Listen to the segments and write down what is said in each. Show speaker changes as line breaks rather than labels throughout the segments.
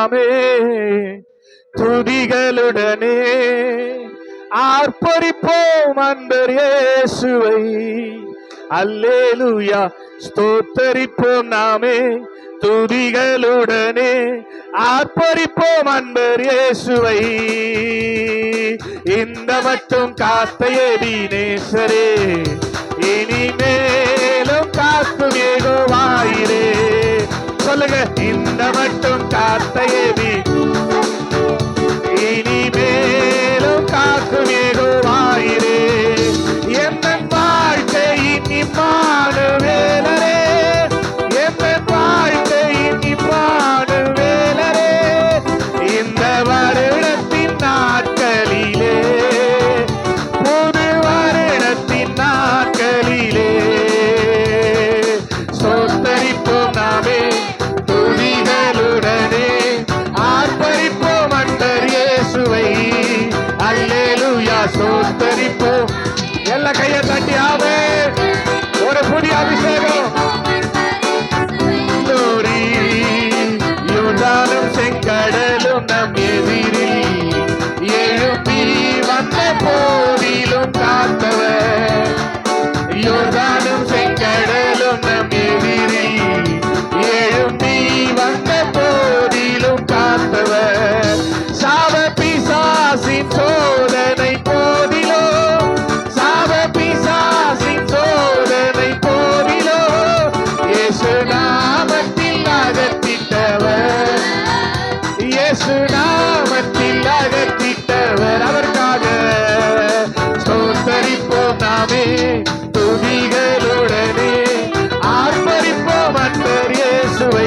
நாமே துதிகளுடனே ஆர்ப்பரிப்போம் அன்பர் இயேசுவை. அல்லேலூயா. ஸ்தோத்தரிப்போம் நாமே. துதிகளுடனே ஆர்ப்பரிப்போம் அன்பர் இயேசுவை. இந்த மட்டும் காத்தையே எபினேசரே இனிமேலும் காக்கும் ஏகோவாயிரே. சொல்லுங்க. இந்த மட்டும் காத்த எபி இனிமேலும் காக்கும். ஏகோவாயிரே நம் எதிரில் எழுப்பி வந்த போதிலும் காத்தவர். நாமே துதிகளுடனே ஆர்ப்பரிப்போம் அன்பர் இயேசுவை.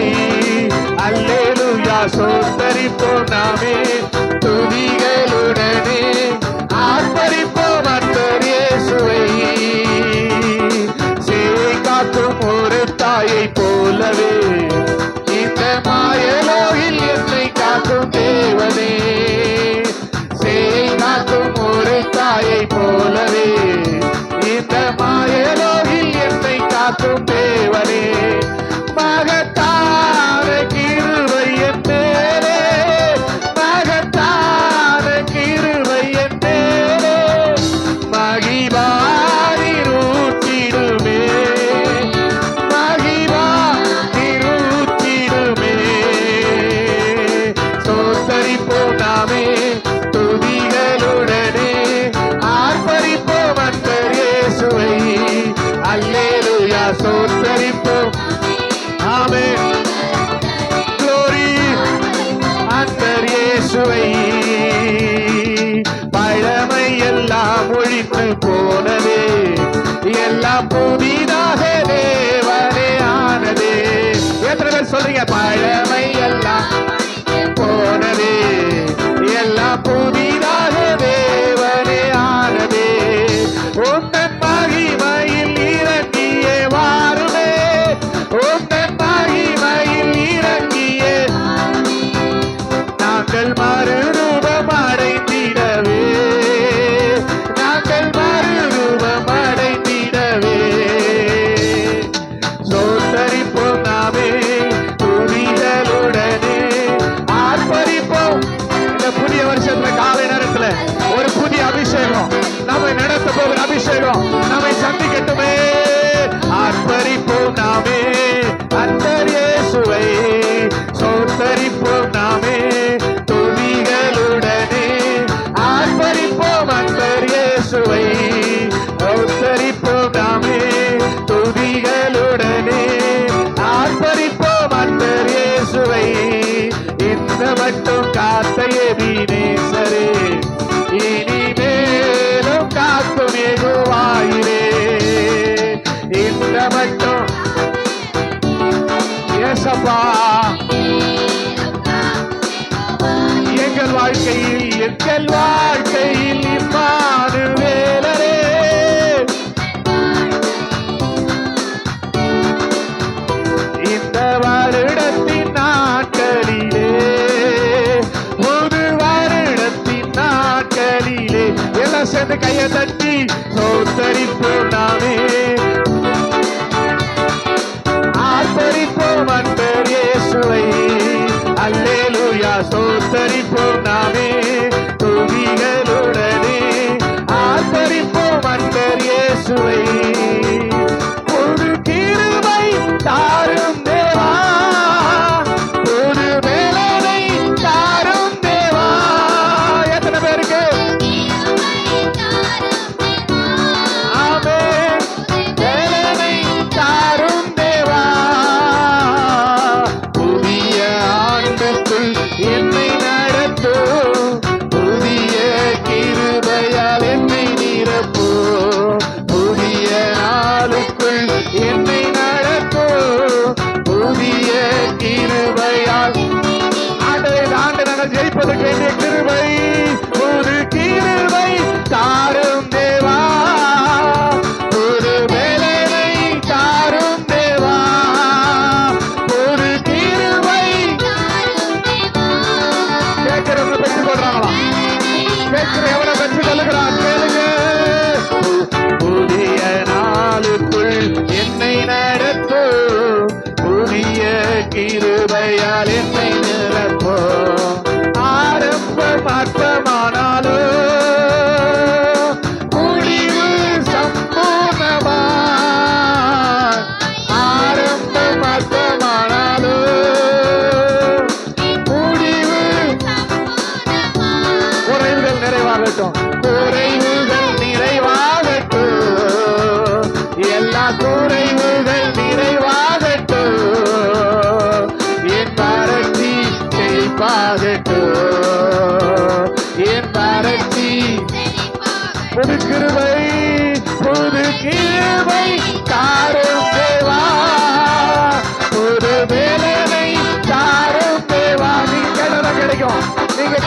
அல்லேலுயா சோத்தரிப்போம் நாமே துதிகளுடனே ஆர்ப்பரிப்போம் அன்பர் இயேசுவை. சேவை காக்கும் ஒரு தாயை போலவே இந்த மாயலோகில் என்னை காக்கும் தேவனே. சேவை காக்கும் ஒரு தாயை போலவே என்னை காக்கும் எல்லாம் புதிதாக தேவனே ஆனதே எத்தனை பேர் சொல்றீங்க? பழமை இந்த ஏசப்பா எங்கள் வாழ்க்கையில் எங்கள் வாழ்க்கையில் இம்மானு வேலரே. இந்த வருடத்தின் நாட்களிலே ஒரு வருடத்தின் நாட்களிலே எல்லாம் சேர்ந்து கையை தட்டி சோத்தரிப்போம் நாமே.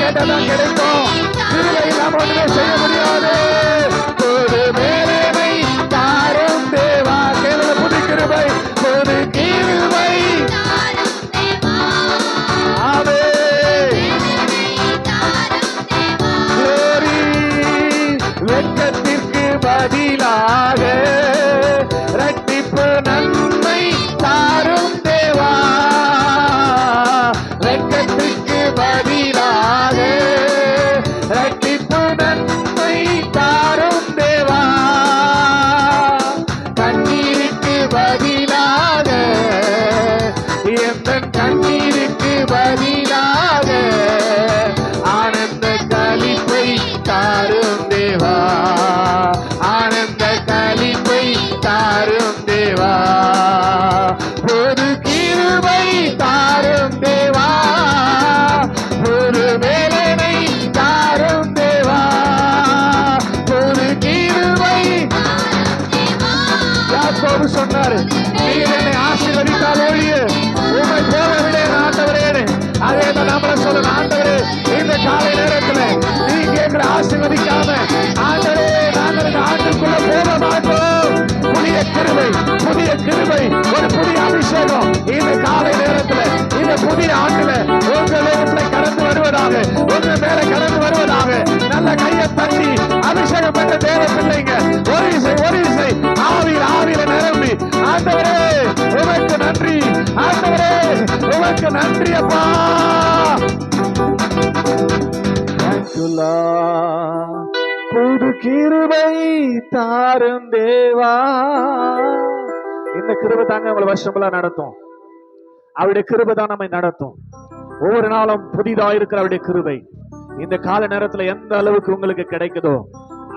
கேட்டதான் கிடைக்கும். கிருபை இல்லாம ஒண்ணுமே செய்ய முடியும் பதிலாக ஆனந்த களிப்பை தாரும் தேவா. ஆனந்த களிப்பை தாரும் தேவா. ஒரு கிருபை தாரும் தேவா. ஒரு வேலனை தாரும் தேவா. ஒரு கிருபை சொன்னாரு காலை நேரத்துல நீ கேட்கிற ஆசீர்வதிக்காம ஆண்டரே நாங்கள் இந்த ஆண்டுக்குள்ள போக மாட்டோம். புதிய கிருபை புதிய கிருபை ஒரு புதிய அபிஷேகம். இந்த காலை நேரத்துல இந்த புதிய ஆண்டுல உங்கள் நேரத்துல கடந்து வருவதாக உங்க மேல கடந்து வருவதாக நல்ல கையை தட்டி அபிஷேகம் பெற்ற தேவ பிள்ளைங்க ஒரு இசை ஒரு இசை. ஆவியில் ஆவியில நிரம்பி ஆண்டவரே உமக்கு நன்றி ஆண்டவரே உமக்கு நன்றி அப்பா. Thank புது கிருபை தாரும் தேவா. இந்த கிருபை தாங்க உங்களை வருஷமெல்லாம் நடத்தும். அவருடைய கிருபை தான் நம்மை நடத்தும். ஒவ்வொரு நாளும் புதிதா இருக்கிற அவருடைய கிருபை. இந்த கால நேரத்துல எந்த அளவுக்கு உங்களுக்கு கிடைக்குதோ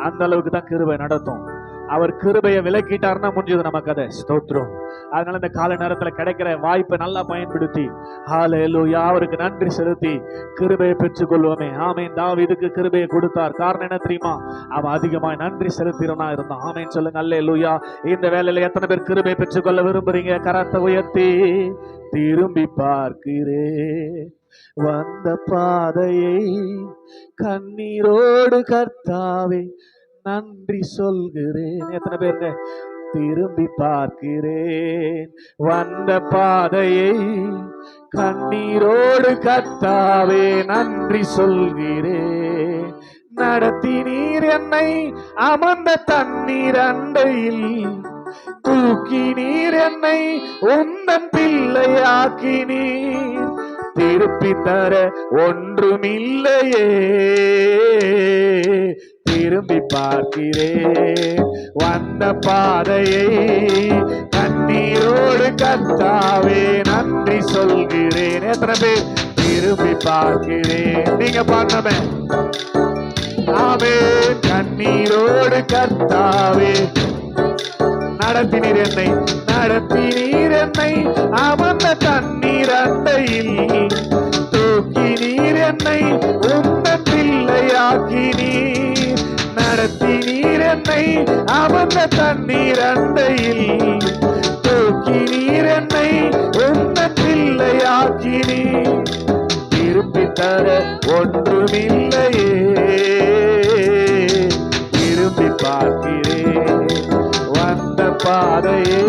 அந்த அளவுக்கு தான் கிருபை நடத்தும். அவர் கிருபையை விலக்கிட்டாருன்னா முடிஞ்சது நம்ம கதை ஸ்தோத்ரம் அதனால இந்த கால நேரத்துல கிடைக்கிற வாய்ப்பை நல்லா பயன்படுத்தி ஹalleluya அவருக்கு நன்றி செலுத்தி கிருபையை பெற்றுக்கொள்வோமே. தாவ இதுக்கு கிருபையை கொடுத்தார். காரணம் என்ன தெரியுமா? அவன் அதிகமாய் நன்றி செலுத்திறனா இருந்தான். ஆமேன். சொல்லுங்க அல்லேலூயா இந்த வேலையில எத்தனை பேர் கிருபையை பெற்றுக்கொள்ள விரும்புறீங்க? கரத்தை உயர்த்தி திரும்பி பார்க்கிறே. வந்த பாதையை கண்ணீரோடு கர்த்தாவே நன்றி சொல்கிறேன். எத்தனை பேருங்க திரும்பி பார்க்கிறேன். வந்த பாதையை கண்ணீரோடு கத்தாவே நன்றி சொல்கிறேன். நடத்தி நீர் என்னை அமர்ந்த தண்ணீர் அண்டையில் தூக்கி நீர் என்னை உந்தன் பிள்ளையாக்கி நீர். திருப்பி தர ஒன்றுமில்லையே. திரும்பி பார்க்கிறேன். வந்த பாதையை கண்ணீரோடு கத்தாவே நன்றி சொல்கிறேன். எத்தனை பேர் திரும்பி பார்க்கிறேன். நீங்க பண்ணமே ஆமே கண்ணீரோடு கத்தாவே. நடத்தினீர் என்னை நடத்தினீர் என்னை. அமர்ந்த என்னை அமர்ந்த தண்ணீர் அண்டையில் தூக்கி நீர் என்னை உந்த பிள்ளையாக்கினீர் திருப்பி தர ஒன்றுமில்லையே. திரும்பி பார்க்கிறேன் வந்த பாதையே.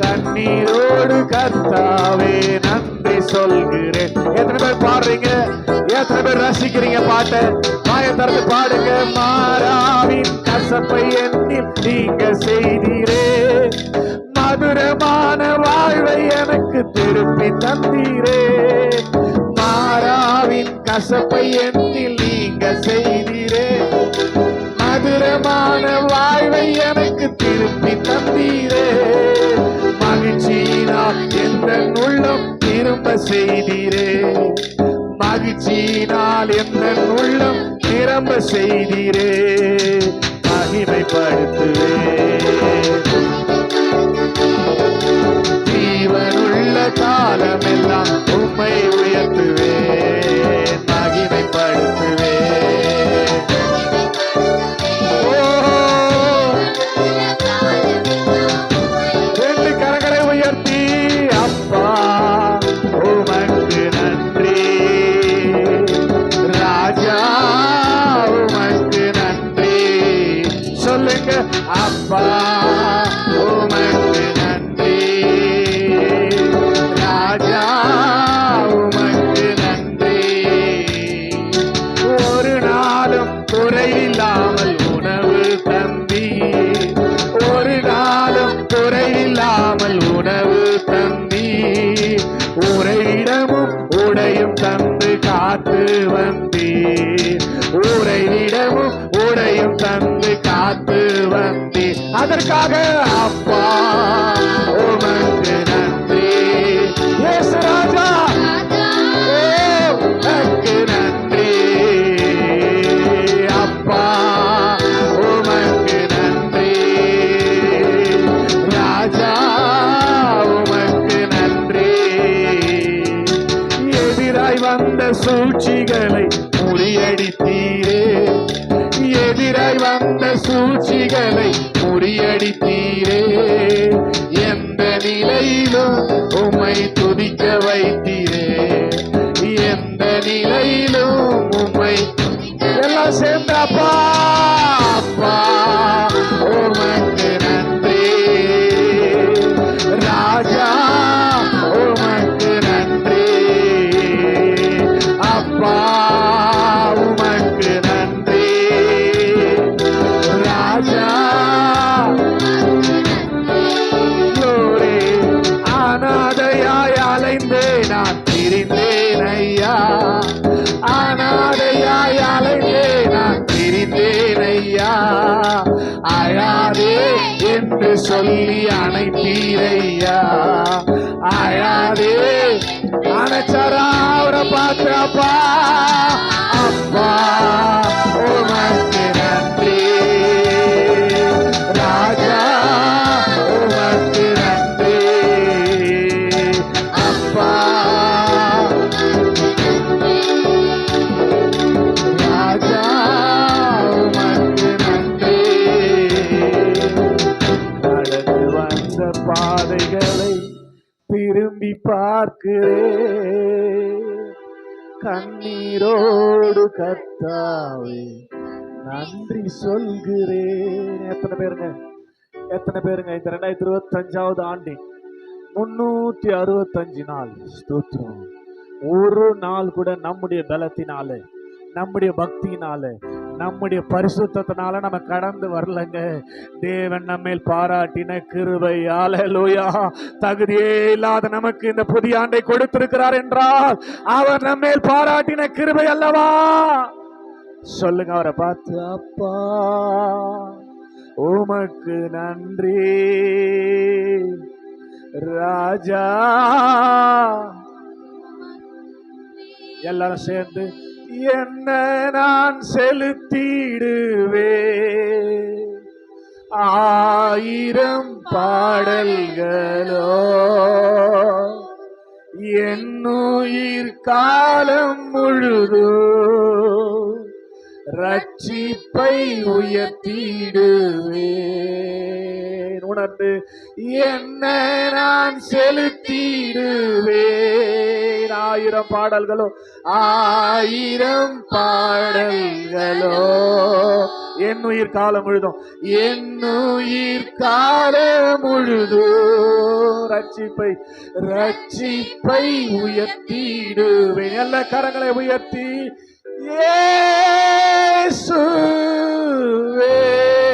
தண்ணீரோடு கத்தாவே நன்றி சொல்கிறேன். எத்தனை பேர் பாடுறீங்க? எத்தனை பேர் ரசிக்கிறீங்க பாட்டை? தொடர்ந்து பாடுங்க மாறாவின் கசப்பை எண்ணில் நீங்க செய்தீரே. மதுரமான வாழ்வை எனக்கு திருப்பி தந்தீரே. மாறாவின் கசப்பை எண்ணில் நீங்க செய்தீரே. மதுரமான வாழ்வை எனக்கு திருப்பி தந்தீரே. மகிழ்ச்சியினால் எந்த உள்ளம் திரும்ப செய்தீரே. மகிழ்ச்சியினால் எந்த உள்ளம் நிரம்ப செய்தீரே. மகிமைப்படுத்துவே அணைத்தீரையா அழாதே அணைச்சரா அவரை பார்த்து அப்பா. அப்பா. பார்க்கிறேன். கண்ணீரோடு கத்தாவே நன்றி சொல்கிறேன். எத்தனை பேருங்க? எத்தனை பேருங்க? இந்த ரெண்டாயிரத்தி இருபத்தஞ்சாவது ஆண்டு முன்னூத்தி அறுபத்தஞ்சு நாள். ஸ்தோத்திரம். ஒரு நாள் கூட நம்முடைய பலத்தினால நம்முடைய பக்தியினால நம்முடைய பரிசுத்தினால நம்ம கடந்து வரலங்க. தேவன் நம்மேல் பாராட்டின கிருபை. ஆலலூயா தகுதியே இல்லாத நமக்கு இந்த புதிய ஆண்டை கொடுத்திருக்கிறார் என்றால் அவர் நம்மேல் பாராட்டின கிருபை அல்லவா? சொல்லுங்க அவரை பார்த்து அப்பா உமக்கு நன்றி. ராஜா. எல்லாரும் சேர்ந்து என்ன நான் செலுத்திடுவே ஆயிரம் பாடல்களோ என்னுயிர் காலம் முழுது ரட்சிப்பை உயர்த்திடுவே உணர்ந்து என்ன நான் செலுத்திடுவேன். ஆயிரம் பாடல்களோ ஆயிரம் பாடல்களோ. என் உயிர் காலம் முழுதும் என் உயிர் காலம் முழுதும் ரட்சிப்பை ரட்சிப்பை உயர்த்திடுவேன். எல்லா கரங்களை உயர்த்தி இயேசுவே இயேசுவே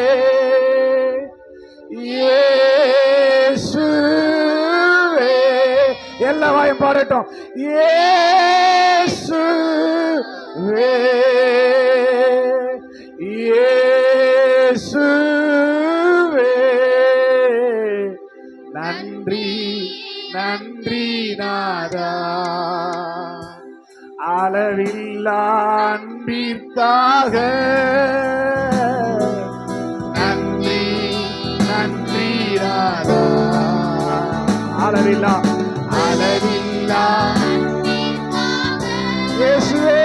எல்லா வாயும் பாடட்டும். ஏசு ஏசு நன்றி நன்றி நாதா. அளவில்லா அன்பிற்காக அளவில்லா அளவில்லா இயேசுவே